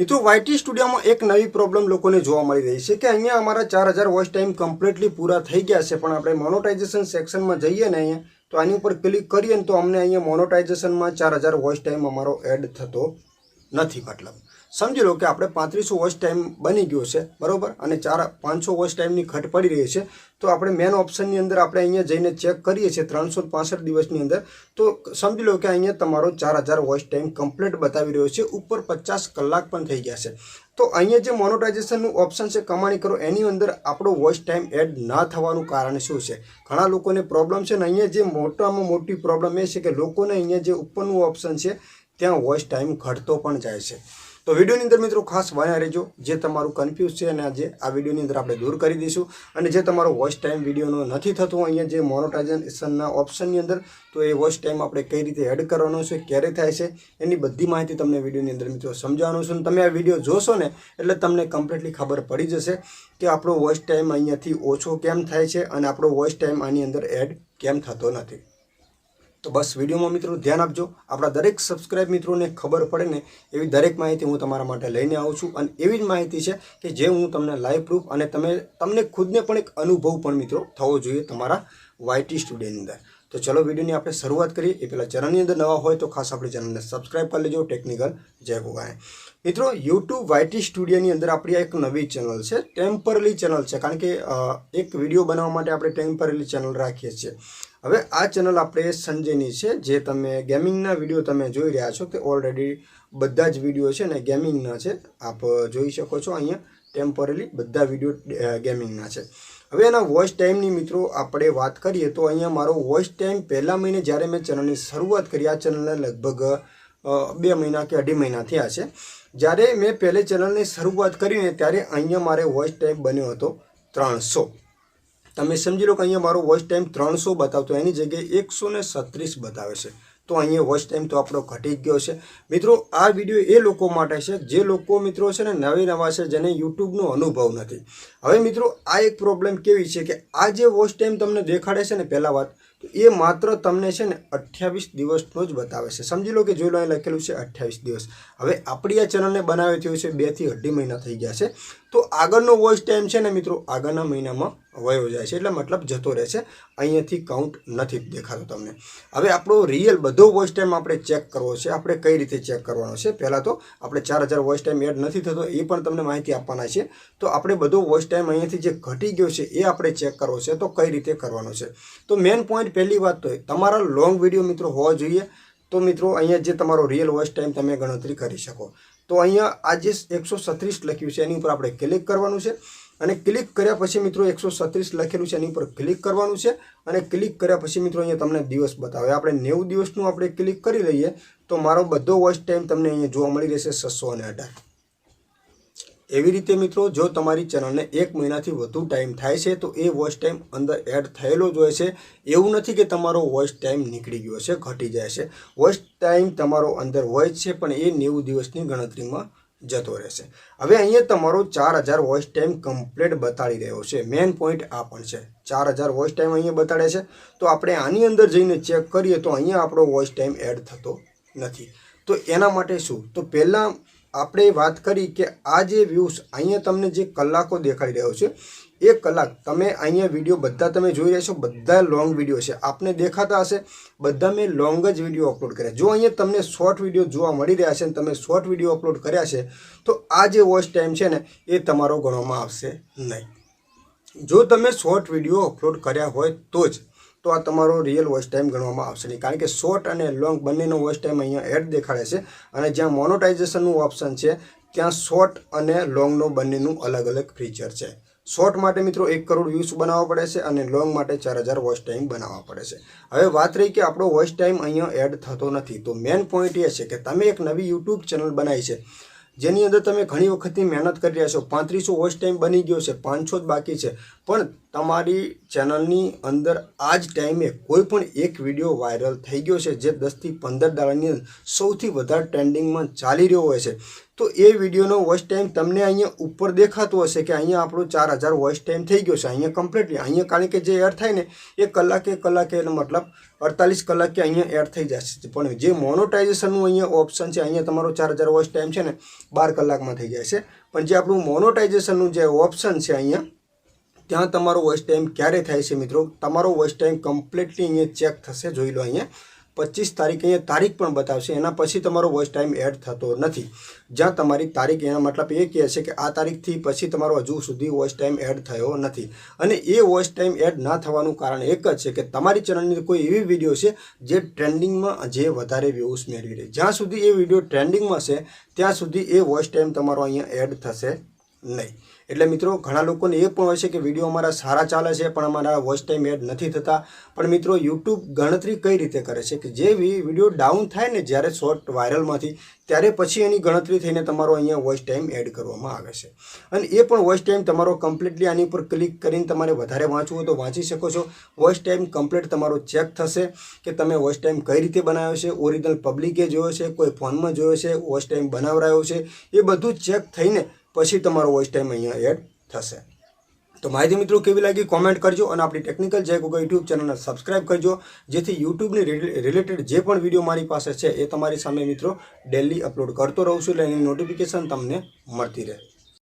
મિત્રો વાયટી સ્ટુડિયોમાં એક નવી પ્રોબ્લેમ લોકોને જોવા મળી રહી છે કે અહીંયા અમારા ચાર હજાર વોચ ટાઈમ કમ્પ્લીટલી પૂરા થઈ ગયા છે, પણ આપણે મોનોટાઇઝેશન સેક્શનમાં જઈએ ને અહીંયા, તો આની ઉપર ક્લિક કરીએ ને તો અમને અહીંયા મોનોટાઇઝેશનમાં ચાર હજાર વોચ ટાઈમ અમારો એડ થતો નથી મતલબ. સમજી લો કે આપણે પાંત્રીસો વોચ ટાઈમ બની ગયો છે, બરોબર? અને ચાર પાંચસો વોચ ટાઈમની ઘટ પડી રહી છે, તો આપણે મેન ઓપ્શનની અંદર આપણે અહીંયા જઈને ચેક કરીએ છીએ ત્રણસો પાસઠ દિવસની અંદર. તો સમજી લો કે અહીંયા તમારો ચાર હજાર વોચ ટાઈમ કમ્પ્લીટ બતાવી રહ્યો છે, ઉપર પચાસ કલાક પણ થઈ ગયા છે. તો અહીંયા જે મોનોટાઇઝેશનનું ઓપ્શન છે, કમાણી કરો, એની અંદર આપણો વોઇસ ટાઈમ એડ ના થવાનું કારણ શું છે? ઘણા લોકોને પ્રોબ્લેમ છે ને અહીંયા જે મોટામાં મોટી પ્રોબ્લેમ એ છે કે લોકોને અહીંયા જે ઉપરનું ઓપ્શન છે ત્યાં વોઇસ ટાઈમ ઘટતો પણ જાય છે. તો વિડીયોની અંદર મિત્રો ખાસ બન્યા રહેજો. જે તમારું કન્ફ્યુઝ છે અને આજે આ વિડીયોની અંદર આપણે દૂર કરી દઈશું. અને જે તમારો વોઇસ ટાઈમ વિડીયોનો નથી થતો અહીંયા જે મોનોટાઇઝેશનના ઓપ્શનની અંદર, તો એ વોઇસ ટાઈમ આપણે કઈ રીતે એડ કરવાનો છે, ક્યારે થાય છે, એની બધી માહિતી તમને વિડીયોની અંદર મિત્રો સમજાવવાનું છે. અને તમે આ વીડિયો જોશો ને, એટલે તમને કમ્પ્લીટલી ખબર પડી જશે કે આપણો વોઇસ ટાઈમ અહીંયાથી ઓછો કેમ થાય છે અને આપણો વોઇસ ટાઈમ આની અંદર એડ કેમ થતો નથી. તો બસ વિડીયોમાં મિત્રો ધ્યાન આપજો. આપણા દરેક સબસ્ક્રાઇબ મિત્રોને ખબર પડે ને એવી દરેક માહિતી હું તમારા માટે લઈને આવું છું. અને એવી જ માહિતી છે કે જે હું તમને લાઈવ પ્રૂફ અને તમે, તમને ખુદને પણ એક અનુભવ પણ મિત્રો થવો જોઈએ તમારા વાયટી સ્ટુડિયોની અંદર. તો ચલો વિડીયોની આપણે શરૂઆત કરીએ. એ પહેલાં ચેનલની અંદર નવા હોય તો ખાસ આપણી ચેનલને સબસ્ક્રાઇબ કરી લેજો. ટેકનિકલ જય ગોગાય મિત્રો યુટ્યુબ વાયટી સ્ટુડિયોની અંદર આપણી એક નવી ચેનલ છે. ટેમ્પરરી ચેનલ છે. કારણ કે એક વીડિયો બનાવવા માટે આપણે ટેમ્પરરી ચેનલ રાખીએ છીએ. હવે આ ચેનલ આપણે સંજયની છે, જે તમે ગેમિંગના વીડિયો તમે જોઈ રહ્યા છો તે ઓલરેડી બધા જ વીડિયો છે ને ગેમિંગના છે. આપ જોઈ શકો છો અહીંયા ટેમ્પરરી બધા વીડિયો ગેમિંગના છે. હવે એના વોઇસ ટાઈમની મિત્રો આપણે વાત કરીએ તો અહીંયા મારો વોઇસ ટાઈમ પહેલા મહિને જ્યારે મેં ચેનલની શરૂઆત કરી, આ ચેનલને લગભગ બે મહિના કે અઢી મહિના થયા છે. જ્યારે મેં પહેલે ચેનલની શરૂઆત કરીને ત્યારે અહીંયા મારે વોઇસ ટાઈમ બન્યો હતો ત્રણસો. તમે સમજી લો કે અહીંયા મારો વોઇસ ટાઈમ ત્રણસો બતાવતો એની જગ્યાએ એકસો ને સત્રીસ બતાવે છે. તો અહીંયા વોચ ટાઈમ તો આપણો ઘટી ગયો છે. મિત્રો, આ વીડિયો એ લોકો માટે છે, જે લોકો મિત્રો છે ને નવી નવા છે, જેને યુટ્યુબનો અનુભવ નથી. હવે મિત્રો, આ એક પ્રોબ્લેમ કેવી છે કે આ જે વોચ ટાઈમ તમને દેખાડે છે ને પહેલાં વાત, તો એ માત્ર તમને છે ને અઠ્યાવીસ દિવસનો જ બતાવે છે. સમજી લો કે જોઈ લો અહીં લખેલું છે અઠ્યાવીસ દિવસ. હવે આપણી આ ચેનલને બનાવી થયું છે બેથી અઢી મહિના થઈ ગયા છે. તો આગળનો વોચ ટાઈમ છે ને મિત્રો, આગળના મહિનામાં વયો જાય છે. એટલે મતલબ જતો રહે છે. અહીંયાથી કાઉન્ટ નથી દેખાતો તમને. હવે આપણો રિયલ બધો વોઇસ ટાઈમ આપણે ચેક કરવો છે. આપણે કઈ રીતે ચેક કરવાનો છે? પહેલાં તો આપણે ચાર હજાર વોઇસ ટાઈમ એડ નથી થતો, એ પણ તમને માહિતી આપવાના છે. તો આપણે બધો વોઇસ ટાઈમ અહીંયાથી જે ઘટી ગયો છે, એ આપણે ચેક કરવો છે. તો કઈ રીતે કરવાનો છે? તો મેઇન પોઈન્ટ પહેલી વાત તો તમારા લોંગ વીડિયો મિત્રો હોવા જોઈએ. તો મિત્રો અહીંયા જે તમારો રિયલ વોઇસ ટાઈમ તમે ગણતરી કરી શકો. તો અહીંયા આ જે એકસો સત્રીસ લખ્યું છે, એની ઉપર આપણે ક્લિક કરવાનું છે. અને ક્લિક કર્યા પછી મિત્રો એકસો છત્રીસ લખેલું છે, એની ઉપર ક્લિક કરવાનું છે અને ક્લિક કર્યા પછી મિત્રો અહીંયા તમને દિવસ બતાવે. આપણે નેવું દિવસનું આપણે ક્લિક કરી લઈએ તો મારો બધો વોચ ટાઈમ તમને અહીંયા જોવા મળી રહેશે છસો અને એવી રીતે મિત્રો જો તમારી ચેનલને એક મહિનાથી વધુ ટાઈમ થાય છે તો એ વોચ ટાઈમ અંદર એડ થયેલો જ હોય છે. એવું નથી કે તમારો વોચ ટાઈમ નીકળી ગયો છે ઘટી જાય છે. વોચ ટાઈમ તમારો અંદર હોય છે, પણ એ નેવું દિવસની ગણતરીમાં જતો રહેશે. હવે અહીંયા તમારો ચાર હજાર વોઇસ ટાઈમ કમ્પ્લીટ બતાડી રહ્યો છે. મેઇન પોઈન્ટ આ પણ છે. ચાર હજાર વોઇસ ટાઈમ અહીંયા બતાડે છે. તો આપણે આની અંદર જઈને ચેક કરીએ તો અહીંયા આપણો વોઇસ ટાઈમ એડ થતો નથી. તો એના માટે શું? તો પહેલાં આપણે વાત કરી કે આ જે વ્યૂઝ અહીંયા તમને જે કલાકો દેખાઈ રહ્યો છે એક કલાક. તમે અહીંયા વીડિયો બધા તમે જોઈ રહ્યા છો, બધા લોંગ વીડિયો છે. આપને દેખાતા હશે, બધા મેં લોંગ જ વીડિયો અપલોડ કર્યા. જો અહીંયા તમને શોર્ટ વીડિયો જોવા મળી રહ્યા છે અને તમે શોર્ટ વીડિયો અપલોડ કર્યા છે, તો આ જે વોચ ટાઈમ છે ને, એ તમારો ગણવામાં આવશે નહીં. જો તમે શોર્ટ વીડિયો અપલોડ કર્યા હોય તો જ, તો આ તમારો રિયલ વોચ ટાઈમ ગણવામાં આવશે નહીં. કારણ કે શોર્ટ અને લોંગ બંનેનો વોચ ટાઈમ અહીંયા એડ દેખાડે છે અને જ્યાં મોનોટાઇઝેશનનું ઓપ્શન છે, ત્યાં શોર્ટ અને લોંગનો બંનેનું અલગ અલગ ફીચર છે. શોર્ટ માટે મિત્રો એક કરોડ વ્યૂઝ બનાવવા પડે છે અને લોંગ માટે ચાર હજાર વોચ ટાઈમ બનાવવા પડે છે. હવે વાત રહી કે આપણો વોચ ટાઈમ અહીંયા એડ થતો નથી. તો મેઇન પોઈન્ટ એ છે કે તમે એક નવી યુટ્યુબ ચેનલ બનાવી છે, જેની અંદર તમે ઘણી વખતની મહેનત કરી રહ્યા છો. પાંત્રીસો વોચ ટાઈમ બની ગયો છે, પાંચસો જ બાકી છે. પણ તમારી ચેનલની અંદર આ જ ટાઈમે કોઈ પણ એક વીડિયો વાયરલ થઈ ગયો છે જે દસથી પંદર દાડાની સૌથી વધારે ટ્રેન્ડિંગમાં ચાલી રહ્યો હોય છે. તો એ વિડીયોનો વોઇસ ટાઈમ તમને અહીંયા ઉપર દેખાતો હશે કે અહીંયા આપણો ચાર હજાર વોઇસ ટાઈમ થઈ ગયો છે. અહીંયા કમ્પ્લીટલી અહીંયા કારણ કે જે એડ થાય ને, એ કલાકે કલાકે, એનો મતલબ અડતાલીસ કલાકે અહીંયા એડ થઈ જશે. પણ જે મોનોટાઇઝેશનનું અહીંયા ઓપ્શન છે, અહીંયા તમારો ચાર હજાર વોઇસ ટાઈમ છે ને, બાર કલાકમાં થઈ જાય છે. પણ જે આપણું મોનોટાઇઝેશનનું જે ઓપ્શન છે અહીંયા ત્યાં તમારો વોઇસ ટાઈમ ક્યારે થાય છે મિત્રો? તમારો વોઇસ ટાઈમ કમ્પ્લીટલી અહીંયા ચેક થશે, જોઈ લો અહીંયા. પચીસ તારીખ અહીંયા તારીખ પણ બતાવશે, એના પછી તમારો વોઇસ ટાઈમ એડ થતો નથી. જ્યાં તમારી તારીખ, એના મતલબ એ કહે છે કે આ તારીખથી પછી તમારો હજુ સુધી વોઇસ ટાઈમ એડ થયો નથી. અને એ વોઇસ ટાઈમ એડ ના થવાનું કારણ એક જ છે કે તમારી ચેનલની કોઈ એવી વીડિયો છે જે ટ્રેન્ડિંગમાં જે વધારે વ્યૂઝ મેળવી રહી જ્યાં સુધી એ વીડિયો ટ્રેન્ડિંગમાં છે, ત્યાં સુધી એ વોઇસ ટાઈમ તમારો અહીંયા એડ થશે નહીં. એટલે મિત્રો, ઘણા લોકોને એ પણ હોય છે કે વીડિયો અમારા સારા ચાલે છે, પણ અમારા વોચ ટાઈમ એડ નથી થતા. પણ મિત્રો યુટ્યુબ ગણતરી કઈ રીતે કરે છે? કે જે વીડિયો ડાઉન થાય ને જ્યારે શોર્ટ વાયરલમાંથી ત્યારે પછી એની ગણતરી થઈને તમારો અહીંયા વોઇસ ટાઈમ એડ કરવામાં આવે છે. અને એ પણ વોઇસ ટાઈમ તમારો કમ્પ્લીટલી આની ઉપર ક્લિક કરીને તમારે વધારે વાંચવું હોય તો વાંચી શકો છો. વોઇસ ટાઈમ કમ્પ્લીટ તમારો ચેક થશે કે તમે વોઇસ ટાઈમ કઈ રીતે બનાવ્યો છે ઓરિજિનલ પબ્લિકે જોયો છે, કોઈ ફોનમાં જોયો છે વોઇસ ટાઈમ બનાવરાયો છે, એ બધું ચેક થઈને પછી તમારો વોઇસ ટાઈમ અહીંયા એડ થશે. તો માહિતી મિત્રો કેવી લાગી કોમેન્ટ કરજો અને આપણી ટેકનિકલ જય ગોગા યુટ્યુબ ચેનલને સબસ્ક્રાઇબ કરજો, જેથી યુટ્યુબની રિલેટેડ જે પણ વીડિયો મારી પાસે છે એ તમારી સામે મિત્રો ડેલી અપલોડ કરતો રહું છું એટલે એની નોટિફિકેશન તમને મળતી રહે.